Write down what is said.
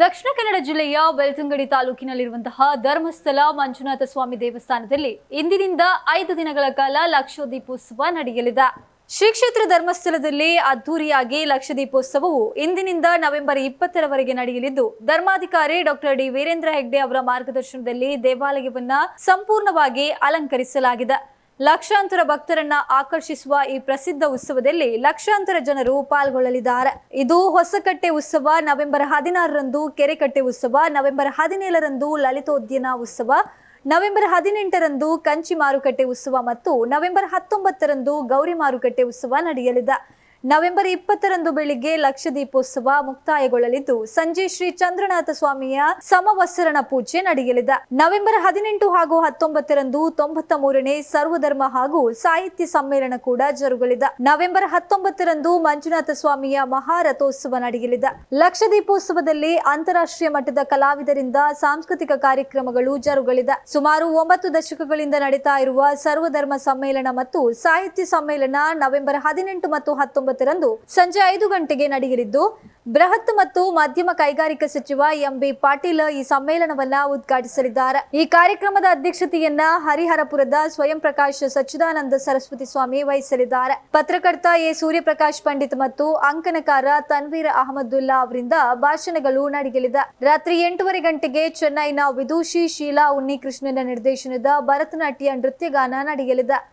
ದಕ್ಷಿಣ ಕನ್ನಡ ಜಿಲ್ಲೆಯ ಬೆಳ್ತಂಗಡಿ ತಾಲೂಕಿನಲ್ಲಿರುವಂತಹ ಧರ್ಮಸ್ಥಳ ಮಂಜುನಾಥ ಸ್ವಾಮಿ ದೇವಸ್ಥಾನದಲ್ಲಿ ಇಂದಿನಿಂದ ಐದು ದಿನಗಳ ಕಾಲ ಲಕ್ಷದೀಪೋತ್ಸವ ನಡೆಯಲಿದೆ. ಶ್ರೀ ಕ್ಷೇತ್ರ ಧರ್ಮಸ್ಥಳದಲ್ಲಿ ಅದ್ದೂರಿಯಾಗಿ ಲಕ್ಷದೀಪೋತ್ಸವವು ಇಂದಿನಿಂದ ನವೆಂಬರ್ ಇಪ್ಪತ್ತರವರೆಗೆ ನಡೆಯಲಿದ್ದು, ಧರ್ಮಾಧಿಕಾರಿ ಡಾಕ್ಟರ್ ಡಿ ವೀರೇಂದ್ರ ಹೆಗ್ಡೆ ಅವರ ಮಾರ್ಗದರ್ಶನದಲ್ಲಿ ದೇವಾಲಯವನ್ನ ಸಂಪೂರ್ಣವಾಗಿ ಅಲಂಕರಿಸಲಾಗಿದೆ. ಲಕ್ಷಾಂತರ ಭಕ್ತರನ್ನ ಆಕರ್ಷಿಸುವ ಈ ಪ್ರಸಿದ್ಧ ಉತ್ಸವದಲ್ಲಿ ಲಕ್ಷಾಂತರ ಜನರು ಪಾಲ್ಗೊಳ್ಳಲಿದ್ದಾರೆ. ಇದು ಹೊಸಕಟ್ಟೆ ಉತ್ಸವ, ನವೆಂಬರ್ ಹದಿನಾರರಂದು ಕೆರೆಕಟ್ಟೆ ಉತ್ಸವ, ನವೆಂಬರ್ ಹದಿನೇಳರಂದು ಲಲಿತೋದ್ಯನ ಉತ್ಸವ, ನವೆಂಬರ್ ಹದಿನೆಂಟರಂದು ಕಂಚಿ ಮಾರುಕಟ್ಟೆ ಉತ್ಸವ ಮತ್ತು ನವೆಂಬರ್ ಹತ್ತೊಂಬತ್ತರಂದು ಗೌರಿ ಮಾರುಕಟ್ಟೆ ಉತ್ಸವ ನಡೆಯಲಿದೆ. ನವೆಂಬರ್ ಇಪ್ಪತ್ತರಂದು ಬೆಳಿಗ್ಗೆ ಲಕ್ಷದೀಪೋತ್ಸವ ಮುಕ್ತಾಯಗೊಳ್ಳಲಿದ್ದು, ಸಂಜೆ ಶ್ರೀ ಚಂದ್ರನಾಥ ಸ್ವಾಮಿಯ ಸಮವಸ್ತ್ರಣ ಪೂಜೆ ನಡೆಯಲಿದೆ. ನವೆಂಬರ್ ಹದಿನೆಂಟು ಹಾಗೂ ಹತ್ತೊಂಬತ್ತರಂದು ತೊಂಬತ್ತ ಮೂರನೇ ಸರ್ವಧರ್ಮ ಹಾಗೂ ಸಾಹಿತ್ಯ ಸಮ್ಮೇಳನ ಕೂಡ ಜರುಗಲಿದೆ. ನವೆಂಬರ್ ಹತ್ತೊಂಬತ್ತರಂದು ಮಂಜುನಾಥ ಸ್ವಾಮಿಯ ಮಹಾರಥೋತ್ಸವ ನಡೆಯಲಿದೆ. ಲಕ್ಷದೀಪೋತ್ಸವದಲ್ಲಿ ಅಂತಾರಾಷ್ಟ್ರೀಯ ಮಟ್ಟದ ಕಲಾವಿದರಿಂದ ಸಾಂಸ್ಕೃತಿಕ ಕಾರ್ಯಕ್ರಮಗಳು ಜರುಗಲಿದೆ. ಸುಮಾರು ಒಂಬತ್ತು ದಶಕಗಳಿಂದ ನಡೀತಾ ಇರುವ ಸರ್ವಧರ್ಮ ಸಮ್ಮೇಳನ ಮತ್ತು ಸಾಹಿತ್ಯ ಸಮ್ಮೇಳನ ನವೆಂಬರ್ ಹದಿನೆಂಟು ಮತ್ತು ಹತ್ತೊಂಬತ್ತರಂದು ಸಂಜೆ ಐದು ಗಂಟೆಗೆ ನಡೆಯಲಿದ್ದು, ಬೃಹತ್ ಮತ್ತು ಮಾಧ್ಯಮ ಕೈಗಾರಿಕಾ ಸಚಿವ ಎಂಬಿ ಪಾಟೀಲ್ ಈ ಸಮ್ಮೇಳನವನ್ನ ಉದ್ಘಾಟಿಸಲಿದ್ದಾರೆ. ಈ ಕಾರ್ಯಕ್ರಮದ ಅಧ್ಯಕ್ಷತೆಯನ್ನ ಹರಿಹರಪುರದ ಸ್ವಯಂ ಪ್ರಕಾಶ್ ಸಚ್ಚಿದಾನಂದ ಸರಸ್ವತಿ ಸ್ವಾಮಿ ವಹಿಸಲಿದ್ದಾರೆ. ಪತ್ರಕರ್ತ ಎ ಸೂರ್ಯಪ್ರಕಾಶ್ ಪಂಡಿತ್ ಮತ್ತು ಅಂಕನಕಾರ ತನ್ವೀರ್ ಅಹಮದುಲ್ಲಾ ಅವರಿಂದ ಭಾಷಣಗಳು ನಡೆಯಲಿದೆ. ರಾತ್ರಿ ಎಂಟೂವರೆ ಗಂಟೆಗೆ ಚೆನ್ನೈನ ವಿದೂಷಿ ಶೀಲಾ ಉನ್ನಿಕೃಷ್ಣನ ನಿರ್ದೇಶನದ ಭರತನಾಟ್ಯ ನೃತ್ಯಗಾನ ನಡೆಯಲಿದೆ.